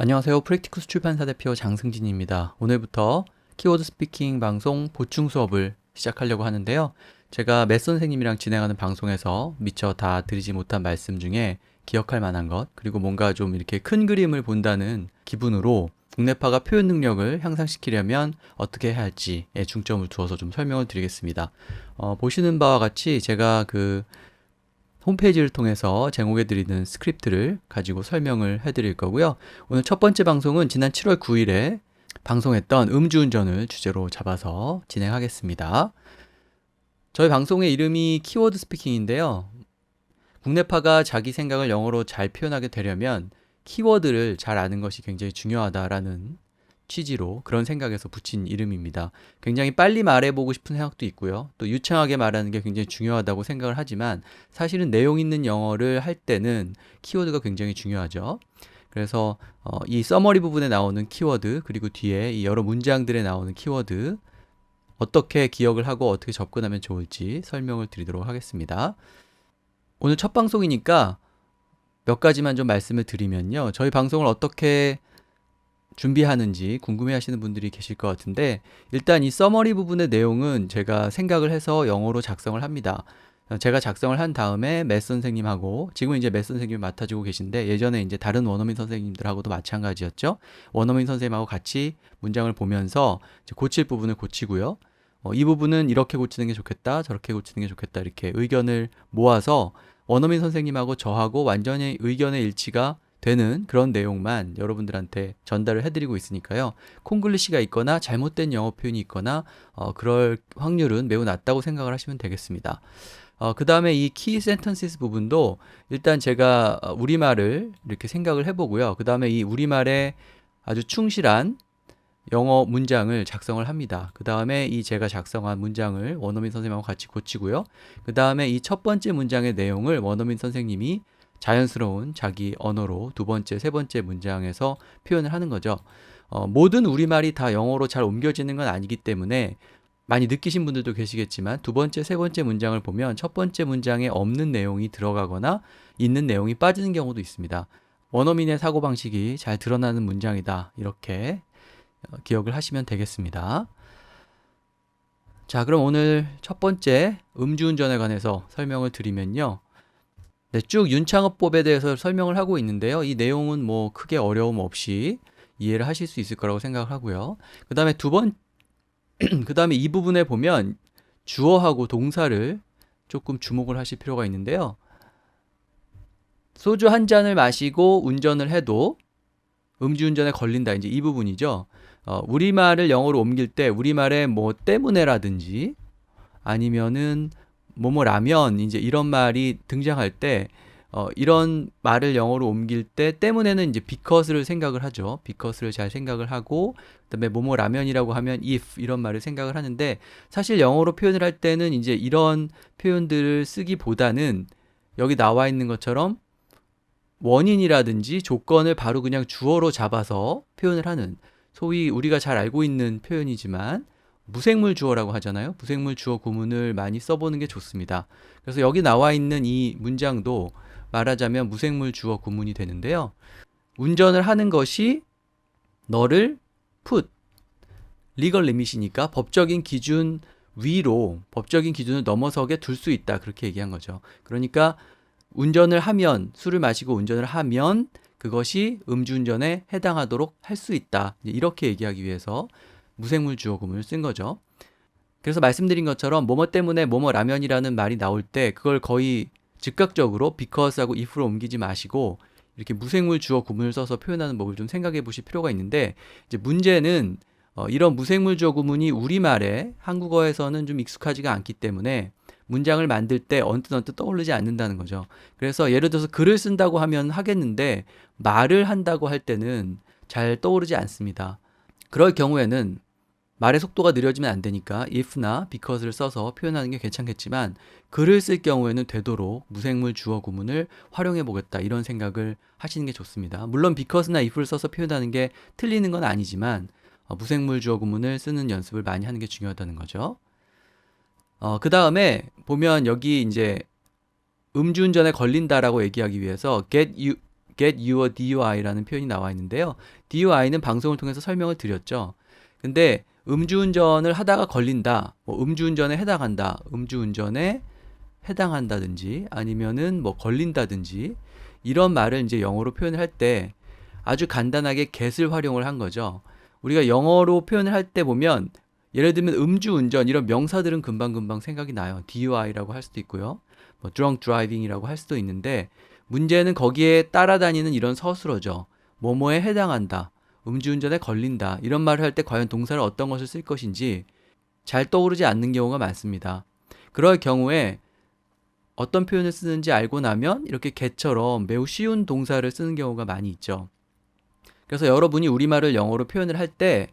안녕하세요. 프랙티쿠스 출판사 대표 장승진입니다. 오늘부터 키워드 스피킹 방송 보충 수업을 시작하려고 하는데요. 제가 맷 선생님이랑 진행하는 방송에서 미처 다 드리지 못한 말씀 중에 기억할 만한 것, 그리고 뭔가 좀 이렇게 큰 그림을 본다는 기분으로 국내파가 표현 능력을 향상시키려면 어떻게 해야 할지에 중점을 두어서 좀 설명을 드리겠습니다. 어, 보시는 바와 같이 제가 그 홈페이지를 통해서 제공해드리는 스크립트를 가지고 설명을 해드릴 거고요. 오늘 첫 번째 방송은 지난 7월 9일에 방송했던 음주운전을 주제로 잡아서 진행하겠습니다. 저희 방송의 이름이 키워드 스피킹인데요. 국내파가 자기 생각을 영어로 잘 표현하게 되려면 키워드를 잘 아는 것이 굉장히 중요하다라는 취지로 그런 생각에서 붙인 이름입니다. 굉장히 빨리 말해보고 싶은 생각도 있고요. 또 유창하게 말하는 게 굉장히 중요하다고 생각을 하지만 사실은 내용 있는 영어를 할 때는 키워드가 굉장히 중요하죠. 그래서 어, 이 서머리 부분에 나오는 키워드 그리고 뒤에 이 여러 문장들에 나오는 키워드 어떻게 기억을 하고 어떻게 접근하면 좋을지 설명을 드리도록 하겠습니다. 오늘 첫 방송이니까 몇 가지만 좀 말씀을 드리면요. 저희 방송을 어떻게 준비하는지 궁금해 하시는 분들이 계실 것 같은데 일단 이 서머리 부분의 내용은 제가 생각을 해서 영어로 작성을 합니다. 제가 작성을 한 다음에 맷 선생님하고 지금 이제 맷 선생님이 맡아주고 계신데 예전에 이제 다른 원어민 선생님들하고도 마찬가지였죠. 원어민 선생님하고 같이 문장을 보면서 고칠 부분을 고치고요. 어, 이 부분은 이렇게 고치는 게 좋겠다, 저렇게 고치는 게 좋겠다 이렇게 의견을 모아서 원어민 선생님하고 저하고 완전히 의견의 일치가 되는 그런 내용만 여러분들한테 전달을 해드리고 있으니까요. 콩글리시가 있거나 잘못된 영어 표현이 있거나 어, 그럴 확률은 매우 낮다고 생각을 하시면 되겠습니다. 어, 그 다음에 이 키 센턴시스 부분도 일단 제가 어, 우리말을 이렇게 생각을 해보고요. 그 다음에 이 우리말에 아주 충실한 영어 문장을 작성을 합니다. 그 다음에 이 제가 작성한 문장을 원어민 선생님하고 같이 고치고요. 그 다음에 이 첫 번째 문장의 내용을 원어민 선생님이 자연스러운 자기 언어로 두 번째, 세 번째 문장에서 표현을 하는 거죠. 어, 모든 우리말이 다 영어로 잘 옮겨지는 건 아니기 때문에 많이 느끼신 분들도 계시겠지만 두 번째, 세 번째 문장을 보면 첫 번째 문장에 없는 내용이 들어가거나 있는 내용이 빠지는 경우도 있습니다. 원어민의 사고방식이 잘 드러나는 문장이다. 이렇게 어, 기억을 하시면 되겠습니다. 자, 그럼 오늘 첫 번째 음주운전에 관해서 설명을 드리면요. 네, 쭉 윤창호법에 대해서 설명을 하고 있는데요. 이 내용은 뭐 크게 어려움 없이 이해를 하실 수 있을 거라고 생각을 하고요. 그 다음에 두 번, 그 다음에 이 부분에 보면 주어하고 동사를 조금 주목을 하실 필요가 있는데요. 소주 한 잔을 마시고 운전을 해도 음주운전에 걸린다. 이제 이 부분이죠. 어, 우리말을 영어로 옮길 때 우리말에 뭐 때문에라든지 아니면은 뭐뭐라면 이제 이런 말이 등장할 때 어, 이런 말을 영어로 옮길 때 때문에는 이제 because를 생각을 하죠. because를 잘 생각을 하고 그다음에 뭐뭐 라면이라고 하면 if 이런 말을 생각을 하는데 사실 영어로 표현을 할 때는 이제 이런 표현들을 쓰기보다는 여기 나와 있는 것처럼 원인이라든지 조건을 바로 그냥 주어로 잡아서 표현을 하는 소위 우리가 잘 알고 있는 표현이지만 무생물 주어라고 하잖아요. 무생물 주어 구문을 많이 써보는 게 좋습니다. 그래서 여기 나와 있는 이 문장도 말하자면 무생물 주어 구문이 되는데요. 운전을 하는 것이 너를 put 리걸 리밋이니까 법적인 기준 위로 법적인 기준을 넘어서게 둘 수 있다 그렇게 얘기한 거죠. 그러니까 운전을 하면 술을 마시고 운전을 하면 그것이 음주운전에 해당하도록 할 수 있다 이렇게 얘기하기 위해서 무생물 주어구문을 쓴 거죠. 그래서 말씀드린 것처럼 뭐뭐 때문에 뭐뭐 라면이라는 말이 나올 때 그걸 거의 즉각적으로 because하고 if로 옮기지 마시고 이렇게 무생물 주어 구문을 써서 표현하는 법을 좀 생각해 보실 필요가 있는데 이제 문제는 어, 이런 무생물 주어 구문이 우리말에 한국어에서는 좀 익숙하지가 않기 때문에 문장을 만들 때 언뜻 언뜻 떠오르지 않는다는 거죠. 그래서 예를 들어서 글을 쓴다고 하면 하겠는데 말을 한다고 할 때는 잘 떠오르지 않습니다. 그럴 경우에는 말의 속도가 느려지면 안 되니까 if나 because를 써서 표현하는 게 괜찮겠지만 글을 쓸 경우에는 되도록 무생물 주어 구문을 활용해 보겠다 이런 생각을 하시는 게 좋습니다. 물론 because나 if를 써서 표현하는 게 틀리는 건 아니지만 어, 무생물 주어 구문을 쓰는 연습을 많이 하는 게 중요하다는 거죠. 어, 그 다음에 보면 여기 이제 음주운전에 걸린다라고 얘기하기 위해서 get you get your DUI라는 표현이 나와 있는데요. DUI는 방송을 통해서 설명을 드렸죠. 근데 음주운전을 하다가 걸린다, 뭐 음주운전에 해당한다, 음주운전에 해당한다든지 아니면은 뭐 걸린다든지 이런 말을 이제 영어로 표현을 할 때 아주 간단하게 get을 활용을 한 거죠. 우리가 영어로 표현을 할 때 보면 예를 들면 음주운전 이런 명사들은 금방금방 생각이 나요. DUI라고 할 수도 있고요. 뭐 drunk driving이라고 할 수도 있는데 문제는 거기에 따라다니는 이런 서술어죠. 뭐뭐에 해당한다. 음주운전에 걸린다. 이런 말을 할 때 과연 동사를 어떤 것을 쓸 것인지 잘 떠오르지 않는 경우가 많습니다. 그럴 경우에 어떤 표현을 쓰는지 알고 나면 이렇게 get처럼 매우 쉬운 동사를 쓰는 경우가 많이 있죠. 그래서 여러분이 우리말을 영어로 표현을 할 때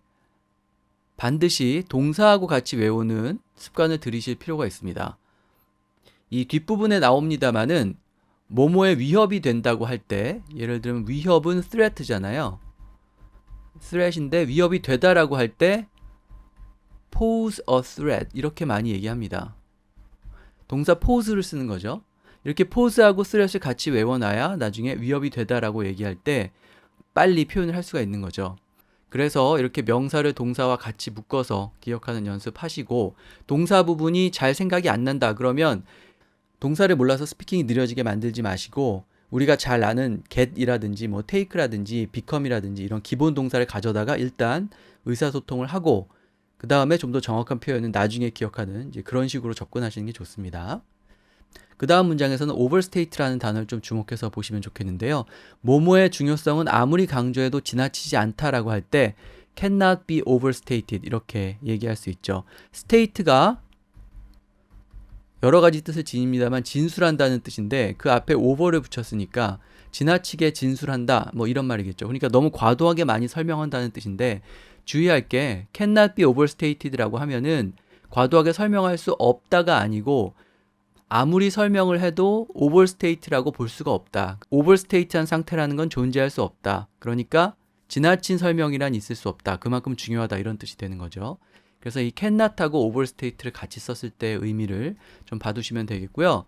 반드시 동사하고 같이 외우는 습관을 들이실 필요가 있습니다. 이 뒷부분에 나옵니다만은 뭐뭐에 위협이 된다고 할 때 예를 들면 위협은 threat잖아요. Threat인데 위협이 되다라고 할 때 pose a threat 이렇게 많이 얘기합니다. 동사 pose를 쓰는 거죠. 이렇게 pose하고 threat을 같이 외워놔야 나중에 위협이 되다라고 얘기할 때 빨리 표현을 할 수가 있는 거죠. 그래서 이렇게 명사를 동사와 같이 묶어서 기억하는 연습하시고 동사 부분이 잘 생각이 안 난다 그러면 동사를 몰라서 스피킹이 느려지게 만들지 마시고 우리가 잘 아는 get이라든지 뭐 take라든지 become이라든지 이런 기본 동사를 가져다가 일단 의사소통을 하고 그 다음에 좀 더 정확한 표현은 나중에 기억하는 이제 그런 식으로 접근하시는 게 좋습니다. 그 다음 문장에서는 overstate라는 단어를 좀 주목해서 보시면 좋겠는데요. 모모의 중요성은 아무리 강조해도 지나치지 않다라고 할 때 cannot be overstated 이렇게 얘기할 수 있죠. state가 여러 가지 뜻을 지닙니다만 진술한다는 뜻인데 그 앞에 over를 붙였으니까 지나치게 진술한다 뭐 이런 말이겠죠. 그러니까 너무 과도하게 많이 설명한다는 뜻인데 주의할 게 cannot be overstated라고 하면은 과도하게 설명할 수 없다가 아니고 아무리 설명을 해도 overstate라고 볼 수가 없다. overstate한 상태라는 건 존재할 수 없다. 그러니까 지나친 설명이란 있을 수 없다. 그만큼 중요하다 이런 뜻이 되는 거죠. 그래서 이 cannot하고 overstate를 같이 썼을 때의 의미를 좀 봐두시면 되겠고요.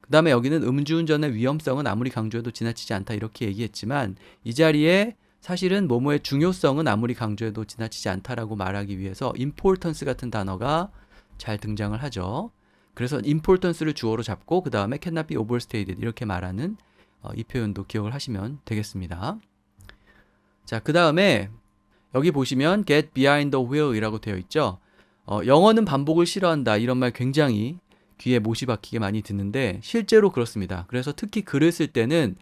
그 다음에 여기는 음주운전의 위험성은 아무리 강조해도 지나치지 않다 이렇게 얘기했지만 이 자리에 사실은 뭐뭐의 중요성은 아무리 강조해도 지나치지 않다라고 말하기 위해서 importance 같은 단어가 잘 등장을 하죠. 그래서 importance를 주어로 잡고 그 다음에 cannot be overstated 이렇게 말하는 어, 이 표현도 기억을 하시면 되겠습니다. 자, 그 다음에 여기 보시면 get behind the wheel이라고 되어 있죠. 어, 영어는 반복을 싫어한다 이런 말 굉장히 귀에 못이 박히게 많이 듣는데 실제로 그렇습니다. 그래서 특히 글을 쓸 때는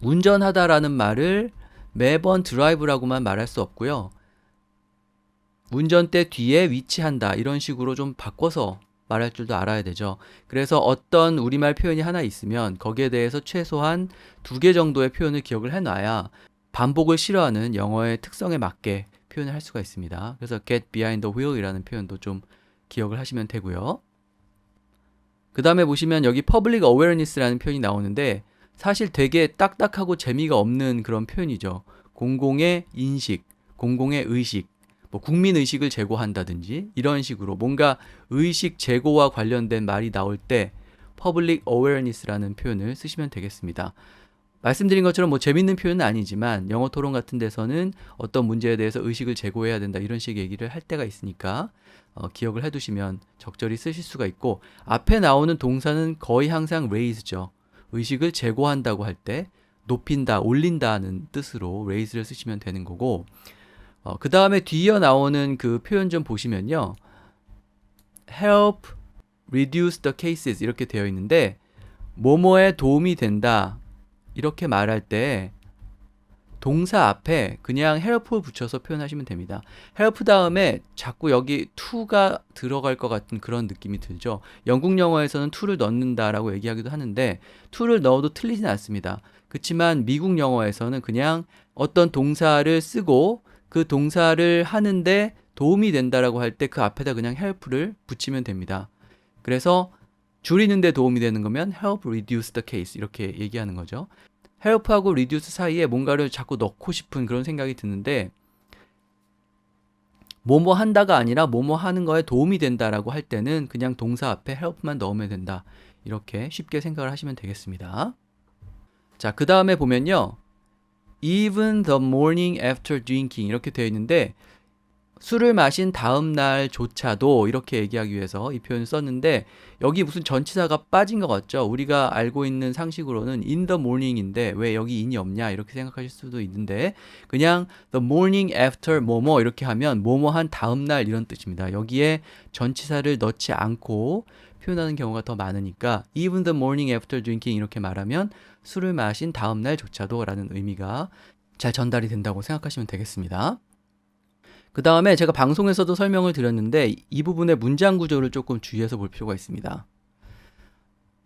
운전하다라는 말을 매번 드라이브라고만 말할 수 없고요. 운전대 뒤에 위치한다 이런 식으로 좀 바꿔서 말할 줄도 알아야 되죠. 그래서 어떤 우리말 표현이 하나 있으면 거기에 대해서 최소한 두 개 정도의 표현을 기억을 해놔야 반복을 싫어하는 영어의 특성에 맞게 표현을 할 수가 있습니다. 그래서 get behind the wheel이라는 표현도 좀 기억을 하시면 되고요. 그 다음에 보시면 여기 public awareness라는 표현이 나오는데 사실 되게 딱딱하고 재미가 없는 그런 표현이죠. 공공의 인식, 공공의 의식, 뭐 국민 의식을 제고한다든지 이런 식으로 뭔가 의식 제고와 관련된 말이 나올 때 public awareness라는 표현을 쓰시면 되겠습니다. 말씀드린 것처럼 뭐 재밌는 표현은 아니지만 영어 토론 같은 데서는 어떤 문제에 대해서 의식을 제고해야 된다 이런 식의 얘기를 할 때가 있으니까 어, 기억을 해두시면 적절히 쓰실 수가 있고 앞에 나오는 동사는 거의 항상 raise죠. 의식을 제고한다고 할 때 높인다, 올린다는 뜻으로 raise를 쓰시면 되는 거고 어, 그 다음에 뒤이어 나오는 그 표현 좀 보시면요. help reduce the cases 이렇게 되어 있는데 뭐뭐에 도움이 된다 이렇게 말할 때 동사 앞에 그냥 help 붙여서 표현하시면 됩니다. help 다음에 자꾸 여기 to가 들어갈 것 같은 그런 느낌이 들죠. 영국 영어에서는 to를 넣는다라고 얘기하기도 하는데 to를 넣어도 틀리진 않습니다. 그렇지만 미국 영어에서는 그냥 어떤 동사를 쓰고 그 동사를 하는데 도움이 된다라고 할 때 그 앞에다 그냥 help를 붙이면 됩니다. 그래서 줄이는데 도움이 되는 거면 help reduce the case 이렇게 얘기하는 거죠. help하고 reduce 사이에 뭔가를 자꾸 넣고 싶은 그런 생각이 드는데 뭐뭐 한다가 아니라 뭐뭐 하는 거에 도움이 된다라고 할 때는 그냥 동사 앞에 help만 넣으면 된다. 이렇게 쉽게 생각을 하시면 되겠습니다. 자, 그 다음에 보면요. even the morning after drinking 이렇게 되어 있는데 술을 마신 다음 날조차도 이렇게 얘기하기 위해서 이 표현을 썼는데 여기 무슨 전치사가 빠진 것 같죠? 우리가 알고 있는 상식으로는 in the morning인데 왜 여기 in이 없냐 이렇게 생각하실 수도 있는데 그냥 the morning after 뭐뭐 이렇게 하면 뭐뭐 한 다음 날 이런 뜻입니다. 여기에 전치사를 넣지 않고 표현하는 경우가 더 많으니까 even the morning after drinking 이렇게 말하면 술을 마신 다음 날조차도 라는 의미가 잘 전달이 된다고 생각하시면 되겠습니다. 그 다음에 제가 방송에서도 설명을 드렸는데 이 부분의 문장 구조를 조금 주의해서 볼 필요가 있습니다.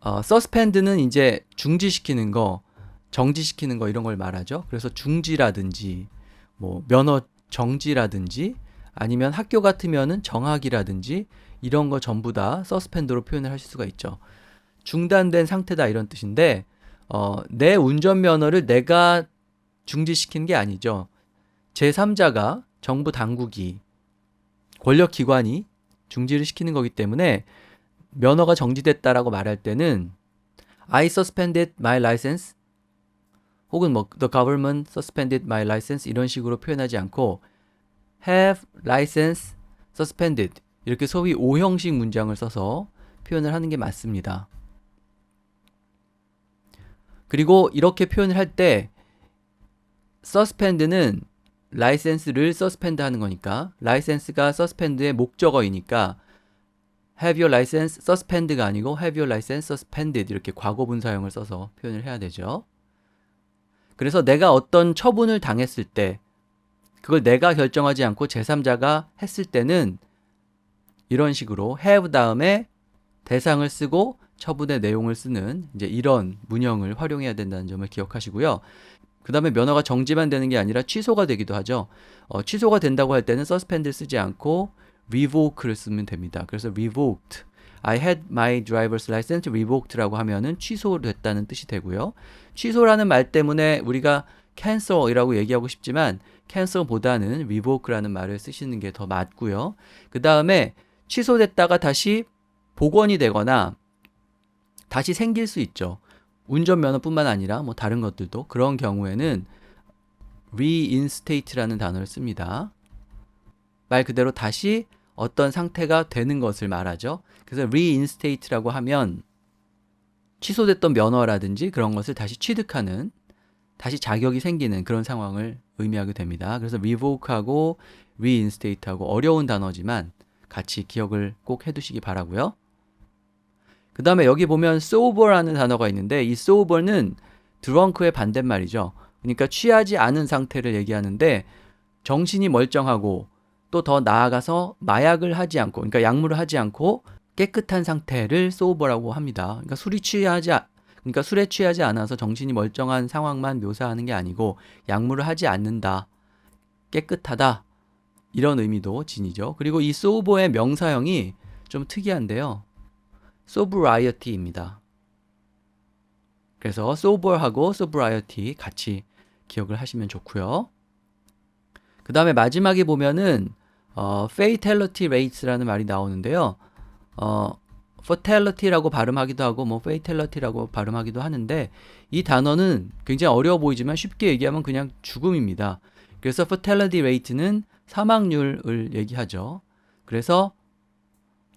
어, suspend는 이제 중지시키는 거, 정지시키는 거 이런 걸 말하죠. 그래서 중지라든지 뭐 면허 정지라든지 아니면 학교 같으면은 정학이라든지 이런 거 전부 다 suspend로 표현을 하실 수가 있죠. 중단된 상태다 이런 뜻인데 어, 내 운전면허를 내가 중지시킨 게 아니죠. 제3자가 정부 당국이 권력 기관이 중지를 시키는 거기 때문에 면허가 정지됐다라고 말할 때는 I suspended my license 혹은 뭐 the government suspended my license 이런 식으로 표현하지 않고 have license suspended 이렇게 소위 오형식 문장을 써서 표현을 하는 게 맞습니다. 그리고 이렇게 표현을 할 때 suspend는 라이센스를 suspend 하는 거니까 라이센스가 suspend의 목적어이니까 have your license suspend가 아니고 have your license suspended 이렇게 과거 분 사용을 써서 표현을 해야 되죠. 그래서 내가 어떤 처분을 당했을 때 그걸 내가 결정하지 않고 제3자가 했을 때는 이런 식으로 have 다음에 대상을 쓰고 처분의 내용을 쓰는 이제 이런 문형을 활용해야 된다는 점을 기억하시고요. 그 다음에 면허가 정지만 되는 게 아니라 취소가 되기도 하죠. 어, 취소가 된다고 할 때는 suspend를 쓰지 않고 revoke를 쓰면 됩니다. 그래서 revoked. I had my driver's license revoked라고 하면은 취소됐다는 뜻이 되고요. 취소라는 말 때문에 우리가 cancel이라고 얘기하고 싶지만 cancel보다는 revoke라는 말을 쓰시는 게 더 맞고요. 그 다음에 취소됐다가 다시 복원이 되거나 다시 생길 수 있죠. 운전면허뿐만 아니라 뭐 다른 것들도 그런 경우에는 reinstate라는 단어를 씁니다. 말 그대로 다시 어떤 상태가 되는 것을 말하죠. 그래서 reinstate라고 하면 취소됐던 면허라든지 그런 것을 다시 취득하는 다시 자격이 생기는 그런 상황을 의미하게 됩니다. 그래서 revoke하고 reinstate하고 어려운 단어지만 같이 기억을 꼭 해두시기 바라고요. 그 다음에 여기 보면 sober라는 단어가 있는데 이 sober는 drunk의 반대말이죠. 그러니까 취하지 않은 상태를 얘기하는데 정신이 멀쩡하고 또 더 나아가서 마약을 하지 않고 그러니까 약물을 하지 않고 깨끗한 상태를 sober라고 합니다. 그러니까 술이 취하지 아, 그러니까 술에 취하지 않아서 정신이 멀쩡한 상황만 묘사하는 게 아니고 약물을 하지 않는다. 깨끗하다. 이런 의미도 지니죠. 그리고 이 sober의 명사형이 좀 특이한데요. Sobriety입니다. 그래서 sober하고 sobriety 같이 기억을 하시면 좋고요. 그 다음에 마지막에 보면은 어, fatality rates라는 말이 나오는데요. 어, fatality라고 발음하기도 하고 뭐 fatality라고 발음하기도 하는데 이 단어는 굉장히 어려워 보이지만 쉽게 얘기하면 그냥 죽음입니다. 그래서 fatality rate는 사망률을 얘기하죠. 그래서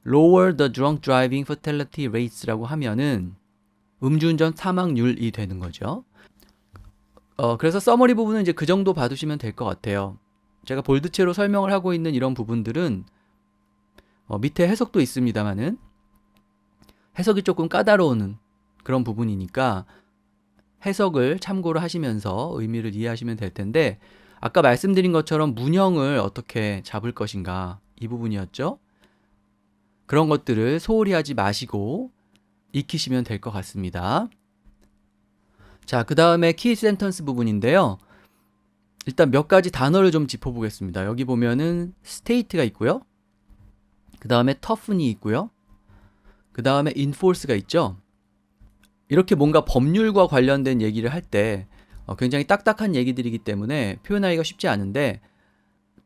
lower the drunk driving fatality rates라고 하면은 음주운전 사망률이 되는 거죠. 어, 그래서 서머리 부분은 이제 그 정도 봐두시면 될 것 같아요. 제가 볼드체로 설명을 하고 있는 이런 부분들은 어, 밑에 해석도 있습니다만은 해석이 조금 까다로운 그런 부분이니까 해석을 참고를 하시면서 의미를 이해하시면 될 텐데 아까 말씀드린 것처럼 문형을 어떻게 잡을 것인가 이 부분이었죠. 그런 것들을 소홀히 하지 마시고 익히시면 될 것 같습니다. 자, 그 다음에 키 센턴스 부분인데요. 일단 몇 가지 단어를 좀 짚어보겠습니다. 여기 보면은 state가 있고요. 그 다음에 tough이 있고요. 그 다음에 enforce가 있죠. 이렇게 뭔가 법률과 관련된 얘기를 할때 어, 굉장히 딱딱한 얘기들이기 때문에 표현하기가 쉽지 않은데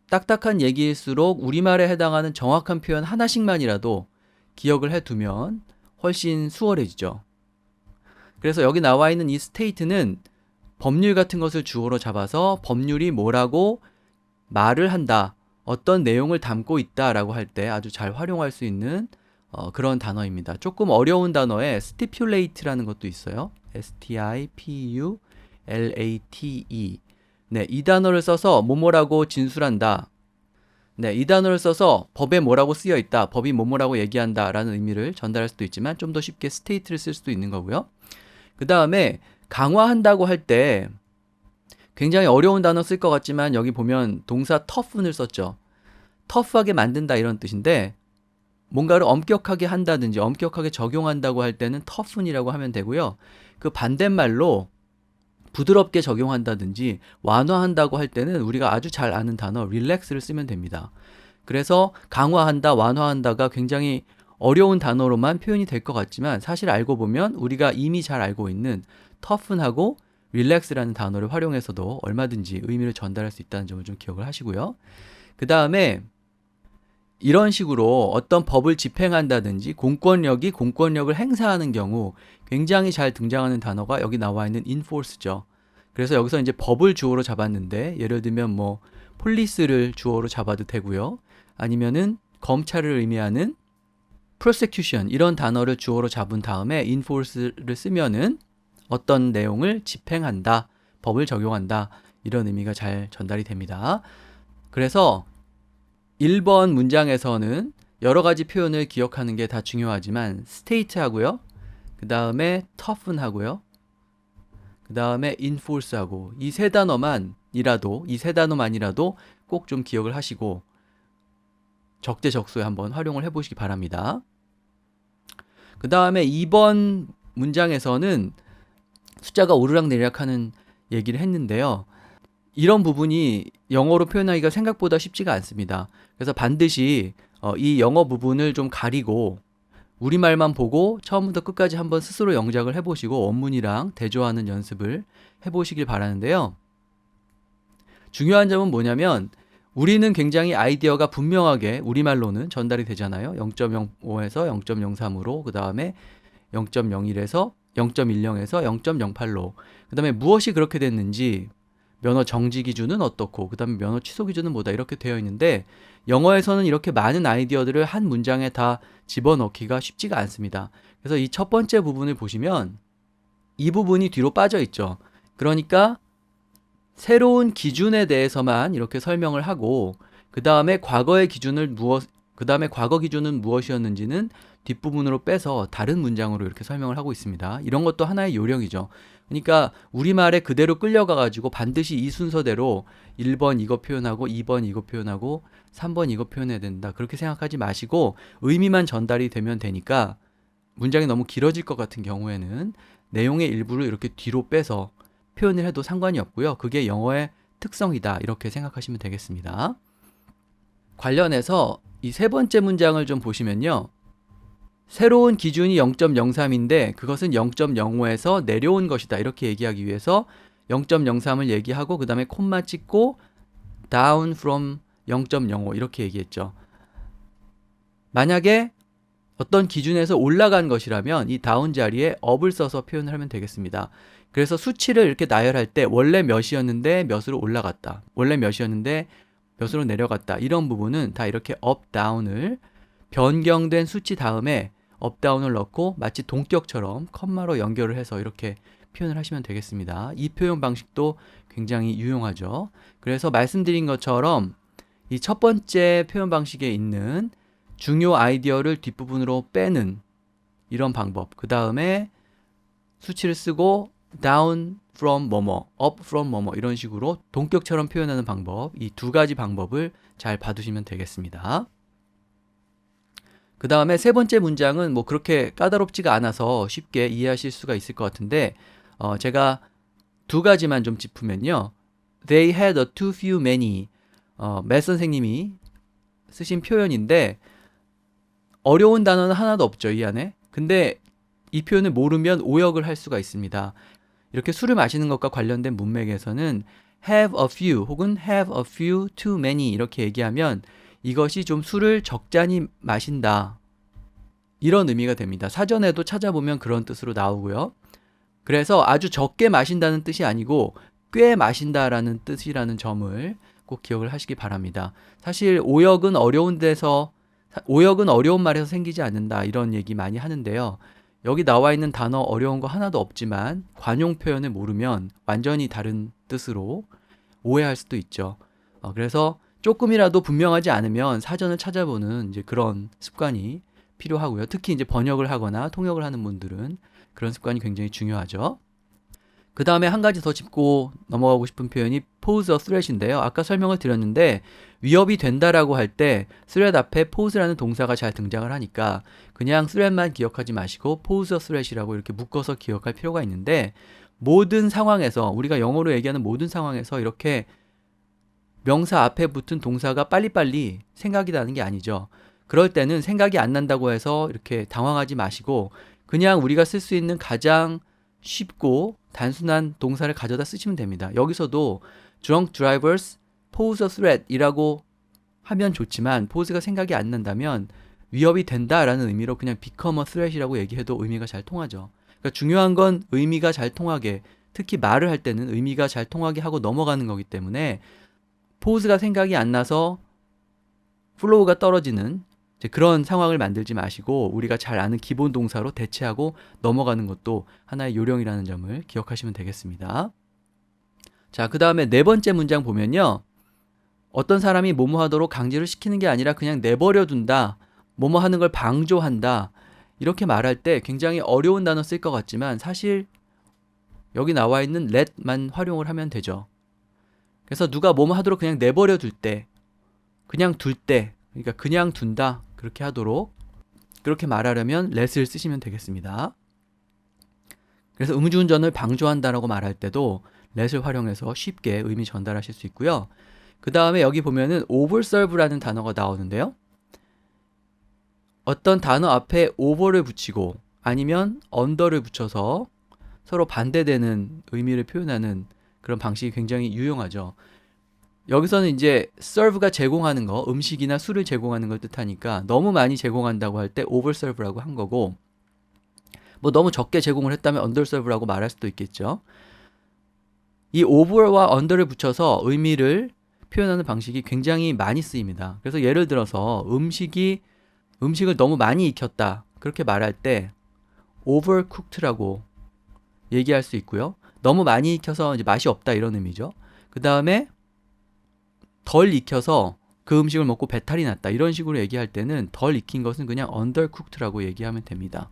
딱딱한 얘기일수록 우리말에 해당하는 정확한 표현 하나씩만이라도 기억을 해두면 훨씬 수월해지죠. 그래서 여기 나와 있는 이 state는 법률 같은 것을 주어로 잡아서 법률이 뭐라고 말을 한다. 어떤 내용을 담고 있다라고 할 때 아주 잘 활용할 수 있는 어, 그런 단어입니다. 조금 어려운 단어에 stipulate라는 것도 있어요. S-T-I-P-U-L-A-T-E. 네, 이 단어를 써서 뭐뭐라고 진술한다. 네, 이 단어를 써서 법에 뭐라고 쓰여 있다. 법이 뭐뭐라고 얘기한다 라는 의미를 전달할 수도 있지만 좀 더 쉽게 state를 쓸 수도 있는 거고요. 그 다음에 강화한다고 할 때 굉장히 어려운 단어 쓸 것 같지만 여기 보면 동사 tough를 썼죠. 터프하게 만든다 이런 뜻인데 뭔가를 엄격하게 한다든지 엄격하게 적용한다고 할 때는 tough이라고 하면 되고요. 그 반대말로 부드럽게 적용한다든지 완화한다고 할 때는 우리가 아주 잘 아는 단어 relax를 쓰면 됩니다. 그래서 강화한다, 완화한다가 굉장히 어려운 단어로만 표현이 될 것 같지만 사실 알고 보면 우리가 이미 잘 알고 있는 toughen하고 relax라는 단어를 활용해서도 얼마든지 의미를 전달할 수 있다는 점을 좀 기억을 하시고요. 그 다음에 이런 식으로 어떤 법을 집행한다든지 공권력이 공권력을 행사하는 경우 굉장히 잘 등장하는 단어가 여기 나와 있는 enforce죠. 그래서 여기서 이제 법을 주어로 잡았는데 예를 들면 뭐 폴리스를 주어로 잡아도 되고요. 아니면은 검찰을 의미하는 prosecution 이런 단어를 주어로 잡은 다음에 enforce를 쓰면은 어떤 내용을 집행한다, 법을 적용한다 이런 의미가 잘 전달이 됩니다. 그래서 1번 문장에서는 여러 가지 표현을 기억하는 게 다 중요하지만 state 하고요. 그 다음에 toughen 하고요. 그 다음에 enforce 하고 이 세 단어만이라도 이 세 단어만이라도 꼭 좀 기억을 하시고 적재적소에 한번 활용을 해보시기 바랍니다. 그 다음에 2번 문장에서는 숫자가 오르락 내리락 하는 얘기를 했는데요. 이런 부분이 영어로 표현하기가 생각보다 쉽지가 않습니다. 그래서 반드시 어, 이 영어 부분을 좀 가리고 우리말만 보고 처음부터 끝까지 한번 스스로 영작을 해보시고 원문이랑 대조하는 연습을 해보시길 바라는데요. 중요한 점은 뭐냐면 우리는 굉장히 아이디어가 분명하게 우리말로는 전달이 되잖아요. 0.05에서 0.03으로 그 다음에 0.01에서 0.10에서 0.08로 그 다음에 무엇이 그렇게 됐는지 면허 정지 기준은 어떻고 그다음에 면허 취소 기준은 뭐다 이렇게 되어 있는데 영어에서는 이렇게 많은 아이디어들을 한 문장에 다 집어넣기가 쉽지가 않습니다. 그래서 이 첫 번째 부분을 보시면 이 부분이 뒤로 빠져 있죠. 그러니까 새로운 기준에 대해서만 이렇게 설명을 하고 그 다음에 과거의 기준을 무엇 그 다음에 과거 기준은 무엇이었는지는 뒷부분으로 빼서 다른 문장으로 이렇게 설명을 하고 있습니다. 이런 것도 하나의 요령이죠. 그러니까 우리말에 그대로 끌려가 가지고 반드시 이 순서대로 1번 이거 표현하고 2번 이거 표현하고 3번 이거 표현해야 된다. 그렇게 생각하지 마시고 의미만 전달이 되면 되니까 문장이 너무 길어질 것 같은 경우에는 내용의 일부를 이렇게 뒤로 빼서 표현을 해도 상관이 없고요. 그게 영어의 특성이다. 이렇게 생각하시면 되겠습니다. 관련해서 이 세 번째 문장을 좀 보시면요. 새로운 기준이 0.03인데 그것은 0.05에서 내려온 것이다. 이렇게 얘기하기 위해서 0.03을 얘기하고 그 다음에 콤마 찍고 down from 0.05 이렇게 얘기했죠. 만약에 어떤 기준에서 올라간 것이라면 이 다운 자리에 up을 써서 표현을 하면 되겠습니다. 그래서 수치를 이렇게 나열할 때 원래 몇이었는데 몇으로 올라갔다. 원래 몇이었는데 몇으로 내려갔다. 이런 부분은 다 이렇게 up, down을 변경된 수치 다음에 업다운을 넣고 마치 동격처럼 컴마로 연결을 해서 이렇게 표현을 하시면 되겠습니다. 이 표현 방식도 굉장히 유용하죠. 그래서 말씀드린 것처럼 이 첫 번째 표현 방식에 있는 중요 아이디어를 뒷부분으로 빼는 이런 방법. 그 다음에 수치를 쓰고 down from 뭐뭐, up from 뭐뭐 이런 식으로 동격처럼 표현하는 방법. 이 두 가지 방법을 잘 봐두시면 되겠습니다. 그 다음에 세 번째 문장은 뭐 그렇게 까다롭지가 않아서 쉽게 이해하실 수가 있을 것 같은데, 어, 제가 두 가지만 좀 짚으면요. They had a too few many. 어, 맷 선생님이 쓰신 표현인데, 어려운 단어는 하나도 없죠, 이 안에. 근데 이 표현을 모르면 오역을 할 수가 있습니다. 이렇게 술을 마시는 것과 관련된 문맥에서는 have a few 혹은 have a few too many 이렇게 얘기하면 이것이 좀 술을 적잖이 마신다. 이런 의미가 됩니다. 사전에도 찾아보면 그런 뜻으로 나오고요. 그래서 아주 적게 마신다는 뜻이 아니고 꽤 마신다라는 뜻이라는 점을 꼭 기억을 하시기 바랍니다. 사실 오역은 어려운 데서 오역은 어려운 말에서 생기지 않는다 이런 얘기 많이 하는데요. 여기 나와 있는 단어 어려운 거 하나도 없지만 관용 표현을 모르면 완전히 다른 뜻으로 오해할 수도 있죠. 어, 그래서 조금이라도 분명하지 않으면 사전을 찾아보는 이제 그런 습관이 필요하고요. 특히 이제 번역을 하거나 통역을 하는 분들은 그런 습관이 굉장히 중요하죠. 그 다음에 한 가지 더 짚고 넘어가고 싶은 표현이 pose a threat인데요. 아까 설명을 드렸는데 위협이 된다라고 할 때 threat 앞에 pose라는 동사가 잘 등장을 하니까 그냥 threat만 기억하지 마시고 pose a threat이라고 이렇게 묶어서 기억할 필요가 있는데 모든 상황에서 우리가 영어로 얘기하는 모든 상황에서 이렇게 명사 앞에 붙은 동사가 빨리빨리 생각이 나는 게 아니죠. 그럴 때는 생각이 안 난다고 해서 이렇게 당황하지 마시고 그냥 우리가 쓸 수 있는 가장 쉽고 단순한 동사를 가져다 쓰시면 됩니다. 여기서도 drunk drivers pose a threat 이라고 하면 좋지만 pose가 생각이 안 난다면 위협이 된다라는 의미로 그냥 become a threat이라고 얘기해도 의미가 잘 통하죠. 그러니까 중요한 건 의미가 잘 통하게 특히 말을 할 때는 의미가 잘 통하게 하고 넘어가는 거기 때문에 포즈가 생각이 안 나서 플로우가 떨어지는 그런 상황을 만들지 마시고 우리가 잘 아는 기본 동사로 대체하고 넘어가는 것도 하나의 요령이라는 점을 기억하시면 되겠습니다. 자, 그 다음에 네 번째 문장 보면요. 어떤 사람이 뭐뭐 하도록 강제로 시키는 게 아니라 그냥 내버려 둔다. 뭐뭐 하는 걸 방조한다. 이렇게 말할 때 굉장히 어려운 단어 쓸 것 같지만 사실 여기 나와 있는 let만 활용을 하면 되죠. 그래서 누가 뭐뭐 하도록 그냥 내버려 둘 때, 그냥 둘 때, 그러니까 그냥 둔다. 그렇게 하도록 그렇게 말하려면 let을 쓰시면 되겠습니다. 그래서 음주운전을 방조한다라고 말할 때도 let을 활용해서 쉽게 의미 전달하실 수 있고요. 그 다음에 여기 보면은 overserve라는 단어가 나오는데요. 어떤 단어 앞에 over를 붙이고 아니면 under를 붙여서 서로 반대되는 의미를 표현하는 그런 방식이 굉장히 유용하죠. 여기서는 이제 serve가 제공하는 거, 음식이나 술을 제공하는 걸 뜻하니까 너무 많이 제공한다고 할 때 overserve라고 한 거고 뭐 너무 적게 제공을 했다면 underserve라고 말할 수도 있겠죠. 이 over와 under를 붙여서 의미를 표현하는 방식이 굉장히 많이 쓰입니다. 그래서 예를 들어서 음식이 음식을 너무 많이 익혔다. 그렇게 말할 때 overcooked라고 얘기할 수 있고요. 너무 많이 익혀서 이제 맛이 없다 이런 의미죠. 그 다음에 덜 익혀서 그 음식을 먹고 배탈이 났다 이런 식으로 얘기할 때는 덜 익힌 것은 그냥 undercooked라고 얘기하면 됩니다.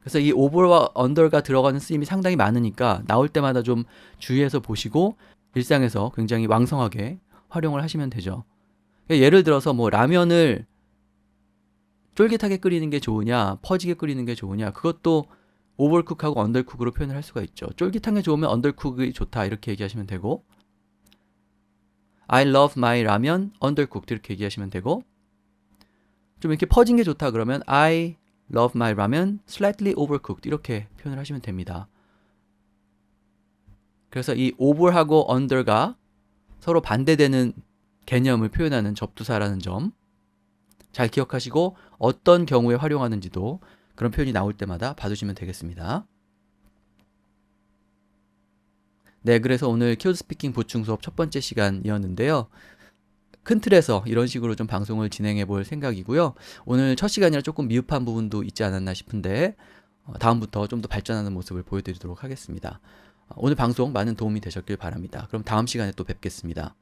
그래서 이 over와 under가 들어가는 쓰임이 상당히 많으니까 나올 때마다 좀 주의해서 보시고 일상에서 굉장히 왕성하게 활용을 하시면 되죠. 예를 들어서 뭐 라면을 쫄깃하게 끓이는 게 좋으냐, 퍼지게 끓이는 게 좋으냐, 그것도 오버쿡하고 언더쿡으로 표현을 할 수가 있죠. 쫄깃한 게 좋으면 언더쿡이 좋다 이렇게 얘기하시면 되고 I love my 라면 undercooked 이렇게 얘기하시면 되고 좀 이렇게 퍼진 게 좋다 그러면 I love my 라면 slightly overcooked 이렇게 표현을 하시면 됩니다. 그래서 이 over하고 under가 서로 반대되는 개념을 표현하는 접두사라는 점 잘 기억하시고 어떤 경우에 활용하는지도 그런 표현이 나올 때마다 봐두시면 되겠습니다. 네, 그래서 오늘 키워드 스피킹 보충 수업 첫 번째 시간이었는데요. 큰 틀에서 이런 식으로 좀 방송을 진행해 볼 생각이고요. 오늘 첫 시간이라 조금 미흡한 부분도 있지 않았나 싶은데 어, 다음부터 좀 더 발전하는 모습을 보여드리도록 하겠습니다. 어, 오늘 방송 많은 도움이 되셨길 바랍니다. 그럼 다음 시간에 또 뵙겠습니다.